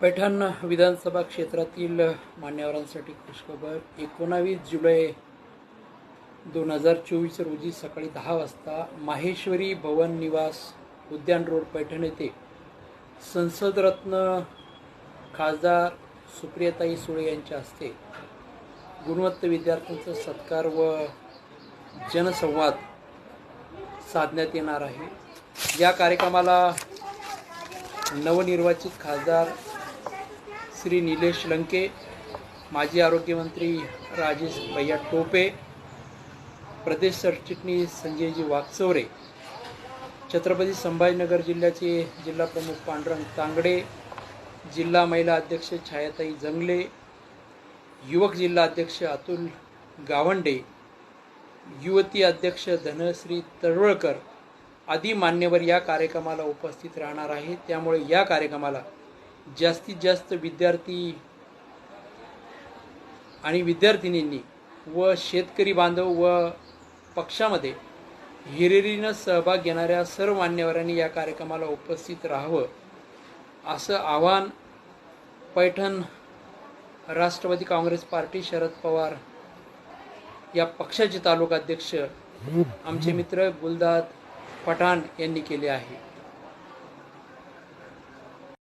पैठण विधानसभा क्षेत्रातील मान्यवरांसाठी खुशखबर. एकोणावीस जुलै दोन हजार चोवीस रोजी सकाळी दहा वाजता माहेश्वरी भवन निवास उद्यान रोड पैठण येथे संसदरत्न खासदार सुप्रियाताई सुळे यांच्या हस्ते गुणवत्त विद्यार्थ्यांचा सत्कार व जनसंवाद साधण्यात येणार आहे. या कार्यक्रमाला नवनिर्वाचित खासदार श्री निलेश लंके माजी आरोग्यमंत्री राजेश भैया टोपे प्रदेश सरचिटणीस संजयजी वाकचौरे छत्रपती संभाजीनगर जिल्ह्याचे जिल्हाप्रमुख पांडुरंग तांगडे जिल्हा महिला अध्यक्ष छायाताई जंगले युवक जिल्हा अध्यक्ष अतुल गावंडे युवती अध्यक्ष धनश्री तळवळकर आदी मान्यवर या कार्यक्रमाला उपस्थित राहणार आहे त्यामुळे या कार्यक्रमाला जास्तीत जास्त विद्यार्थी आणि विद्यार्थिनींनी व शेतकरी बांधव व पक्षामध्ये हिरिरीनं सहभाग घेणाऱ्या सर्व मान्यवरांनी या कार्यक्रमाला उपस्थित राहावं असं आवाहन पैठण राष्ट्रवादी काँग्रेस पार्टी शरद पवार या पक्षाचे तालुका अध्यक्ष आमचे मित्र गुलदाद पठाण यांनी केले आहे.